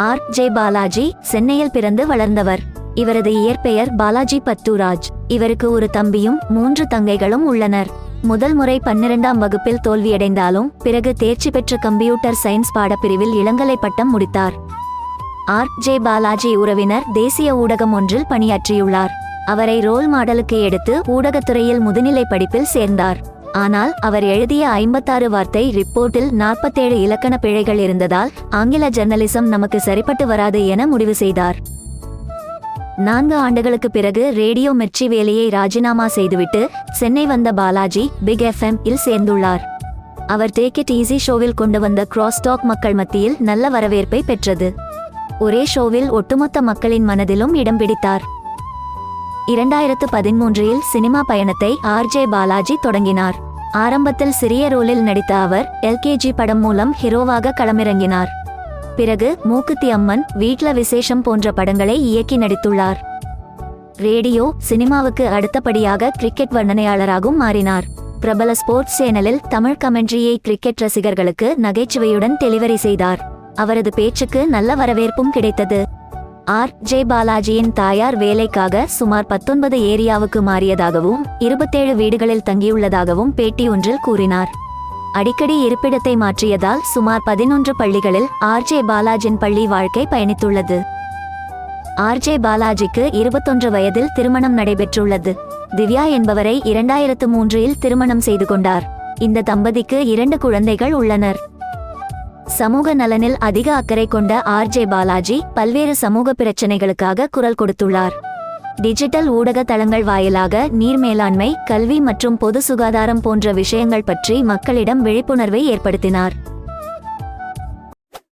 R. J. Balaji சென்னையில் பிறந்து வளர்ந்தவர். இவரது இயற்பெயர் பாலாஜி பத்துராஜ். இவருக்கு ஒரு தம்பியும் மூன்று தங்கைகளும் உள்ளனர். முதல் முறை பன்னிரெண்டாம் வகுப்பில் தோல்வியடைந்தாலும் பிறகு தேர்ச்சி பெற்ற கம்ப்யூட்டர் சயின்ஸ் பாடப்பிரிவில் இளங்கலை பட்டம் முடித்தார். ஆர். ஜே. பாலாஜி உறவினர் தேசிய ஊடகம் ஒன்றில் பணியாற்றியுள்ளார். அவரை ரோல் மாடலுக்கு எடுத்து ஊடகத்துறையில் முதுநிலை படிப்பில் சேர்ந்தார். ஆனால் அவர் எழுதிய ஐம்பத்தாறு வார்த்தை ரிப்போர்ட்டில் நாற்பத்தேழு இலக்கண பிழைகள் இருந்ததால் ஆங்கில ஜெர்னலிசம் நமக்கு சரிப்பட்டு வராது என முடிவு செய்தார். நான்கு ஆண்டுகளுக்கு பிறகு ரேடியோ மிர்ச்சி வேலையை ராஜினாமா செய்துவிட்டு சென்னை வந்த பாலாஜி பிக் எஃப்எம் இல் சேர்ந்துள்ளார். அவர் டேக் இட் ஈஸி ஷோவில் கொண்டு வந்த கிராஸ் டாக் மக்கள் மத்தியில் நல்ல வரவேற்பை பெற்றது. ஒரே ஷோவில் ஒட்டுமொத்த மக்களின் மனதிலும் இடம் பிடித்தார். இரண்டாயிரத்து பதிமூன்றில் சினிமா பயணத்தை ஆர்ஜே பாலாஜி தொடங்கினார். ஆரம்பத்தில் சிறிய ரோலில் நடித்த அவர் எல்கேஜி படம் மூலம் ஹீரோவாக களமிறங்கினார். பிறகு மூக்குத்தி அம்மன் வீட்ல விசேஷம் போன்ற படங்களை இயக்கி நடித்துள்ளார். ரேடியோ சினிமாவுக்கு அடுத்தபடியாக கிரிக்கெட் வர்ணனையாளராகவும் மாறினார். பிரபல ஸ்போர்ட்ஸ் சேனலில் தமிழ் கமெண்ட்ரியை கிரிக்கெட் ரசிகர்களுக்கு நகைச்சுவையுடன் டெலிவரி செய்தார். அவரது பேச்சுக்கு நல்ல வரவேற்பும் கிடைத்தது. ஆர். ஜே. பாலாஜியின் தாயார் வேலைக்காக சுமார் பத்தொன்பது ஏரியாவுக்கு மாறியதாகவும் இருபத்தேழு வீடுகளில் தங்கியுள்ளதாகவும் பேட்டி ஒன்றில் கூறினார். அடிக்கடி இருப்பிடத்தை மாற்றியதால் சுமார் பதினொன்று பள்ளிகளில் ஆர். ஜே. பாலாஜின் பள்ளி வாழ்க்கை பயணித்துள்ளது. ஆர். ஜே. பாலாஜிக்கு இருபத்தொன்று வயதில் திருமணம் நடைபெற்றுள்ளது. திவ்யா என்பவரை இரண்டாயிரத்து மூன்றில் திருமணம் செய்து கொண்டார். இந்த தம்பதிக்கு இரண்டு குழந்தைகள் உள்ளனர். சமூக நலனில் அதிக அக்கறை கொண்ட ஆர் ஜே பாலாஜி பல்வேறு சமூக பிரச்சனைகளுக்காக குரல் கொடுத்துள்ளார். டிஜிட்டல் ஊடக தளங்கள் வாயிலாக நீர் மேலாண்மை கல்வி மற்றும் பொது சுகாதாரம் போன்ற விஷயங்கள் பற்றி மக்களிடம் விழிப்புணர்வை ஏற்படுத்தினார்.